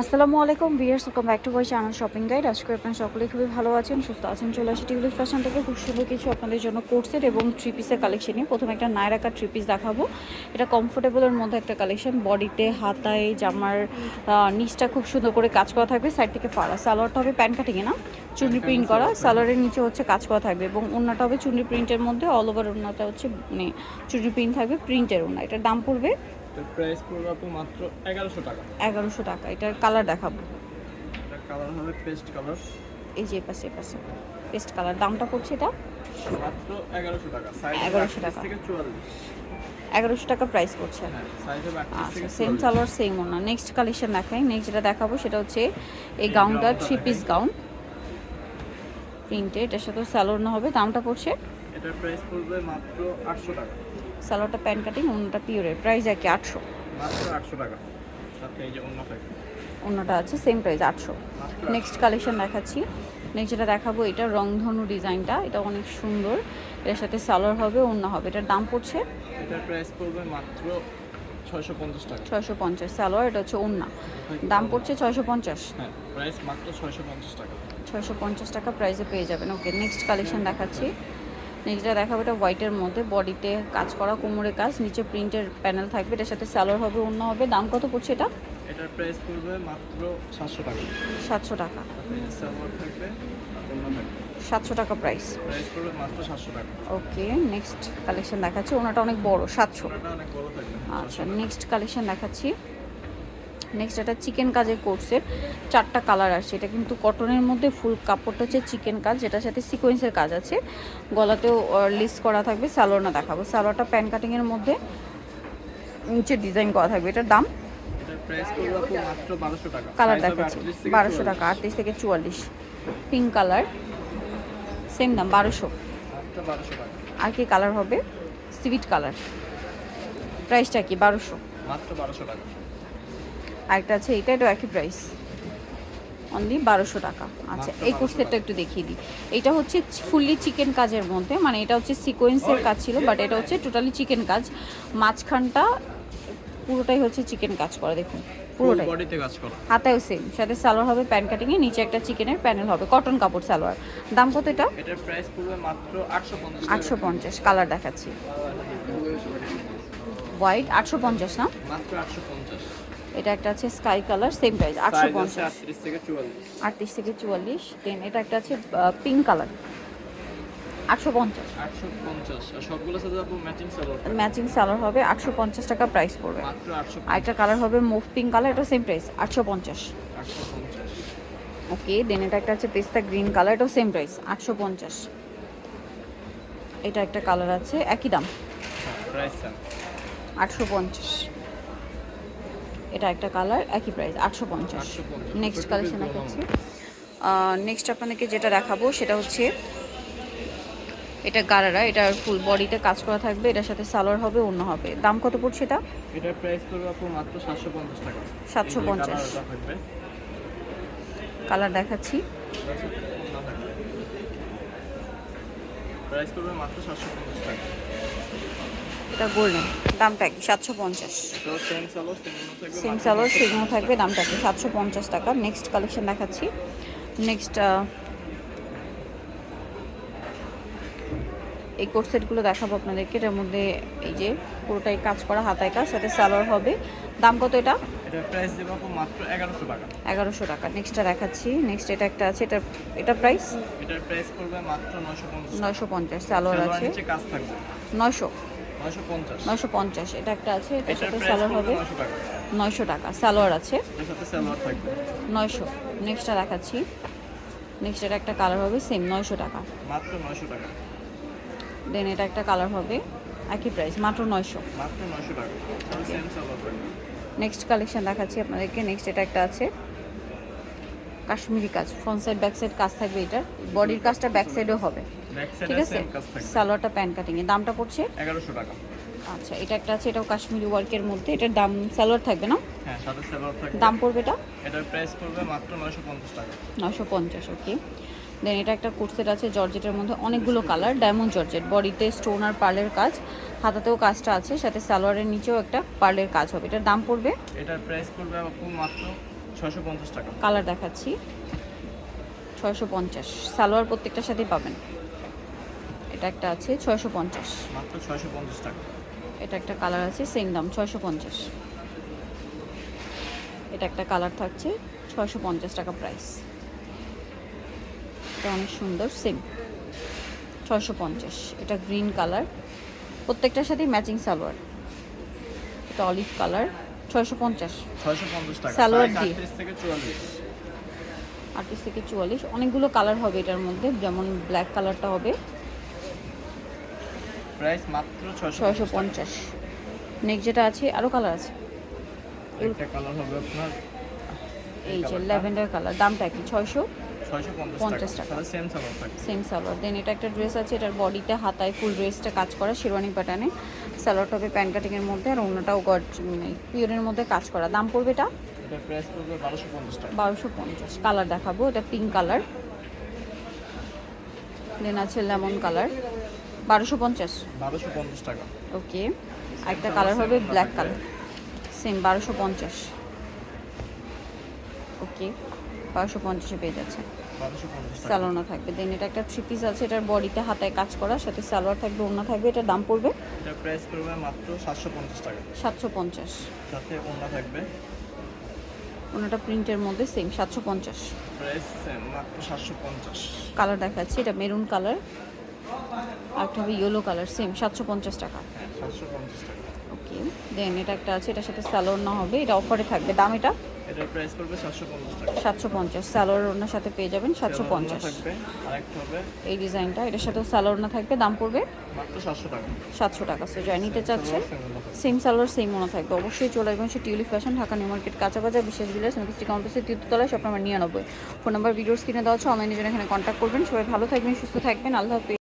আসসালামু আলাইকুম viewers welcome back to my channel shopping guide আজকে আপনারা সকলেই খুবই ভালো আছেন সুস্থ আছেন চলে আসি টিউলি ফ্যাশন থেকে। খুব সুন্দর কিছু আপনাদের জন্য কোর্সের এবং থ্রি পিসের কালেকশন নিয়ে। প্রথমে একটা নায়রাকা থ্রি পিস দেখাবো। এটা কমফোর্টেবলের মধ্যে একটা কালেকশন বডিতে হাতায় জামার নিচটা খুব সুন্দর করে কাজ করা থাকবে। সাইড থেকে ফাড়া সালোয়ারটা হবে প্যান্ট কাটিংয়ে না? চুন্ডি প্রিন্ট করা সালোয়ারের নিচে হচ্ছে কাজ করা থাকবে এবং ওড়নাটা হবে চুন্ডি প্রিন্টের মধ্যে। অল ওভার ওড়নাটা হচ্ছে মানে চুন্ডি প্রিন্ট থাকবে প্রিন্টের ওড়না। এটার দাম পড়বে এটার প্রাইস পড়বে আপু মাত্র এগারোশো টাকা। এগারোশো টাকা এটার কালার দেখাবো। এটা কালার হবে পেস্ট কালার এই যে এপাশে এপাশে পেস্ট কালার দামটা পড়ছে এটা? মাত্র এগারোশো টাকা সাইজ 1100 টাকা। থেকে চুয়াল্লিশ। এগারোশো টাকা প্রাইস আচ্ছা সেম সালোয়ার সেম ওনা। নেক্সট কালেকশন দেখাই। নেক্সট যেটা দেখাবো সেটা হচ্ছে এই গাউনটা থ্রি পিস গাউন প্রিন্টে এটার সাথে স্যালোর না হবে। দামটা পড়ছে? এটার প্রাইস পড়বে মাত্র আটশো টাকা। স্যালোরটা প্যান্ট কাটিং অন্যটা পিওরের প্রাইস কি আটশো। আটশো টাকা। অন্যটা আছে সেম প্রাইস আটশো। নেক্সট কালেকশন দেখাচ্ছি। নেক্সট যেটা দেখাবো এটা রংধনু ডিজাইনটা। এটা অনেক সুন্দর। এটার সাথে সালোয়ার হবে অন্য হবে। এটার দাম পড়ছে? এটার প্রাইস পড়বে মাত্র ছয়শো পঞ্চাশ টাকা। ছয়শো পঞ্চাশ। সালোয়ার এটা হচ্ছে অন্য দাম পড়ছে ছয়শো পঞ্চাশ। হ্যাঁ প্রাইস মাত্র ছয়শো পঞ্চাশ টাকা। ছয়শো পঞ্চাশ টাকা প্রাইসে পেয়ে যাবেন। ওকে নেক্সট কালেকশন দেখাচ্ছি। নেক্সটটা দেখাবো এটা হোয়াইটের মধ্যে। বডিতে কাজ করা কোমরে কাজ নিচে প্রিন্টের প্যানেল থাকবে এটার সাথে স্যালোর হবে অন্য হবে। দাম কত পড়ছে এটা? এটার প্রাইস পড়বে মাত্র সাতশো টাকা। সাতশো টাকা। সালোয়ার থাকবে সাতশো টাকা প্রাইস ওকে নেক্সট কালেকশন দেখাচ্ছি। ওনাটা অনেক বড় সাতশো। আচ্ছা নেক্সট কালেকশন দেখাচ্ছি। নেক্সট এটা চিকেন কাজের কোর্সের চারটা কালার আসছে এটা কিন্তু কটনের মধ্যে ফুল কাপড়টা হচ্ছে চিকেন কাজ যেটার সাথে সিকোয়েন্সের কাজ আছে। গলাতেও লিস্ট করা থাকবে সালোয়ার না দেখাবো সালোয়ারটা প্যান কাটিংয়ের মধ্যে নিচে ডিজাইন করা থাকবে। এটার দাম? কালার দেখাচ্ছি। বারোশো টাকা আটত্রিশ থেকে চুয়াল্লিশ। পিঙ্ক কালার সেম দাম বারোশো। আর কি কালার হবে? সিভিট কালার প্রাইসটা কি? বারোশো। মাত্র বারোশো টাকা। আরেকটা আছে এটা এটাও একই প্রাইস অনলি বারোশো টাকা। আচ্ছা এই 1200 কোর্সেটটা একটু দেখিয়ে দিই। এটা হচ্ছে ফুললি চিকেন কাজের মধ্যে মানে এটা হচ্ছে সিকোয়েন্সের কাজ ছিল বাট এটা হচ্ছে টোটালি চিকেন কাজ। মাঝখানটা পুরোটাই হচ্ছে চিকেন কাজ করা দেখুন। পুরোটাই। হাতায়ও সেম সাথে সালোয়ার হবে প্যান নিচে একটা চিকেনের প্যানেল হবে কটন কাপড় সালোয়ার। দাম কত এটা? এটার প্রাইস পড়বে মাত্র কালার দেখাচ্ছি। হোয়াইট আটশো পঞ্চাশ না? মাত্র এটা একটা আছে স্কাই কালার সেম প্রাইস আটশো পঞ্চাশ। আটত্রিশ থেকে চুয়াল্লিশ। দেন এটা একটা আছে পিঙ্ক কালার আটশো পঞ্চাশ। ম্যাচিং সালোয়ার হবে। আটশো পঞ্চাশ টাকা প্রাইস পড়বে। আর একটা কালার হবে মুভ পিঙ্ক কালার এটা সেম প্রাইস আটশো পঞ্চাশ। ওকে দেন এটা একটা আছে পেস্তা গ্রিন কালার এটাও সেম প্রাইস আটশো পঞ্চাশ। এটা একটা কালার আছে একই দাম। সেম আটশো পঞ্চাশ। এটা একটা কালার একই প্রাইস আটশো পঞ্চাশ। নেক্সট কালেকশন দেখাচ্ছি। নেক্সট আপনাদেরকে যেটা দেখাবো সেটা হচ্ছে এটা গারারা এটা ফুল বডিতে কাজ করা থাকবে এটার সাথে সালোয়ার হবে অন্য হবে। দাম কত পড়ছে এটা? এটার প্রাইস পড়বে আপু মাত্র সাতশো পঞ্চাশ টাকা। 750 থাকবে। কালার দেখাচ্ছি। প্রাইস পড়বে মাত্র সাতশো পঞ্চাশ টাকা। এটা গোল্ডেন দামটা কি সাতশো পঞ্চাশ। সেম সালোয়ার সেম থাকবে সেম মাত্র সালোয়ার 750 সেগুলো থাকবে দামটা কি সাতশো পঞ্চাশ টাকা। নেক্সট কালেকশন দেখাচ্ছি। নেক্সট এই কোর্সেটগুলো দেখাবো আপনাদেরকে। এটার মধ্যে এই যে পুরোটাই কাজ করা হাতায় কাজ সাথে সালোয়ার হবে। দাম কত এটা? এগারোশো টাকা। নেক্সটটা দেখাচ্ছি। নেক্সট এটা একটা আছে এটা এটা প্রাইস নয়শো পঞ্চাশ। সালোয়ার আছে। নয়শো। নয়শো পঞ্চাশ। নয়শো পঞ্চাশ এটা একটা আছে এটার সাথে সালোয়ার হবে নয়শো টাকা। সালোয়ার আছে। এর সাথে সালোয়ার থাকবে। নয়শো নেক্সটটা দেখাচ্ছি। নেক্সট এটা একটা কালার হবে সেম নয়শো টাকা। মাত্র নয়শো টাকা। দেন এটা একটা কালার হবে একই প্রাইস মাত্র নয়শো। মাত্র নয়শো টাকা। সেম সালোয়ার থাকবে। নেক্সট কালেকশন দেখাচ্ছি আপনাদেরকে নেক্সট এটা একটা আছে। কাশ্মীরি কাজ ফ্রন্ট সাইড ব্যাক সাইড কাজ থাকবে এটা বডির কাজটা ব্যাক সাইডেও হবে। ঠিক আছে সালোয়ারটা প্যান্ট কাটিংয়ে দামটা পড়ছে? এগারোশো টাকা। আচ্ছা এটা একটা আছে এটাও কাশ্মীরি ওয়ার্কের মধ্যে এটার দাম সালোয়ার থাকবে না? হ্যাঁ সাথে সালোয়ার থাকবে। দাম পড়বে এটা? এটার প্রাইস পড়বে মাত্র নয়শো পঞ্চাশ টাকা। নশো পঞ্চাশ ওকে দেন এটা একটা কোর্সেট আছে জর্জেটের মধ্যে অনেকগুলো কালার ডায়মন্ড জর্জেট বডিতে স্টোন আর পার্লের কাজ। হাতাতেও কাজটা আছে সাথে সালোয়ারের নিচেও একটা পার্লের কাজ হবে। এটার দাম পড়বে? এটার প্রাইস পড়বে মাত্র ছয়শো পঞ্চাশ টাকা। কালার দেখাচ্ছি। ছয়শো পঞ্চাশ সালোয়ার প্রত্যেকটার সাথেই পাবেন। এটা একটা আছে ছয়শো পঞ্চাশ। মাত্র ছয়শো পঞ্চাশ টাকা। এটা একটা কালার আছে সেম দাম ছয়শো পঞ্চাশ। এটা একটা কালার থাকছে ছয়শো পঞ্চাশ টাকা প্রাইস এটা অনেক সুন্দর সেম ছয়শো পঞ্চাশ এটা গ্রিন কালার। প্রত্যেকটার সাথেই ম্যাচিং সালোয়ার। এটা অলিভ কালার ছয়শো পঞ্চাশ। সালোয়ার দিয়ে। 38 থেকে চুয়াল্লিশ। আটত্রিশ থেকে চুয়াল্লিশ। অনেকগুলো কালার হবে এটার মধ্যে যেমন ব্ল্যাক কালারটা হবে। প্রাইস মাত্র ছয়শো ছয়শো পঞ্চাশ। নেক্সট যেটা আছে আরও কালার আছে। একটা কালার হবে আপনার এই যে ল্যাভেন্ডার কালার দামটা কি ছয়শো ছয়শো পঞ্চাশ পঞ্চাশ টাকা। টাকা। সেম সালোয়ার থাকবে। সেম সালোয়ার দেন এটা একটা ড্রেস আছে এটার বডিতে হাতায় ফুল ড্রেসটা কাজ করা শেরওয়ানি প্যাটার্নে সালোয়ারটা হবে প্যান্ট মধ্যে আর অন্যটাও গড পিওরের মধ্যে কাজ করা। দাম পড়বে এটা? প্রাইস পড়বে টাকা। কালার দেখাবো এটা পিঙ্ক কালার দেন আছে লেমন কালার বারোশো পঞ্চাশ। বারোশো পঞ্চাশ টাকা। ওকে আরেকটা কালার হবে ব্ল্যাক কালার। সেম বারোশো পঞ্চাশ। ওকে বারোশো পঞ্চাশে পেয়ে যাচ্ছে। পঞ্চাশ থাকবে। দেন এটা একটা থ্রি পিস আছে এটার বডিতে হাতায় কাজ করা সাথে সালোয়ার থাকবে ওড়না থাকবে এটার দাম পড়বে এটা প্রাইস পড়বে মাত্র সাতশো পঞ্চাশ টাকা। সাতশো পঞ্চাশ। সাথে ওড়না থাকবে। ওনাটা প্রিন্টের মধ্যে সেম সাতশো পঞ্চাশ। কালার দেখাচ্ছি এটা মেরুন কালার একটা হবে ইয়েলো কালার সেম সাতশো পঞ্চাশ টাকা। সাতশো ওকে দেন এটা একটা আছে এটার সাথে সালোয়ার না হবে এটা অফারে থাকবে। দাম এটা? এটার প্রাইস পড়বে সাতশো পঞ্চাশ টাকা। সাতশো পঞ্চাশ সালোয়ার ওনার সাথে পেয়ে যাবেন সাতশো ওড়না পঞ্চাশ। থাকবে আরেকটা হবে। এই ডিজাইনটা এটার সাথেও সালোয়ার না থাকবে দাম পড়বে? মাত্র সাতশো টাকা। সাতশো টাকা সো যাই নিতে চাচ্ছে। সেম সালোয়ার সেম মনে থাকবে। অবশ্যই চলে আসবেন সে Tulip Fashion Dhaka New Market কাঁচা বাজার বিশেষ বিলাস নকিস্টি কাউন্টার্সের তৃতীয়তলায় শপ নাম্বার নিরানব্বই। ফোন নাম্বার ভিডিওস কিনে দেওয়া আছে অনলাইনে জন্য এখানে কন্ট্যাক্ট করবেন। সবাই ভালো থাকবেন সুস্থ থাকবেন আল্লাহ হাফিজ।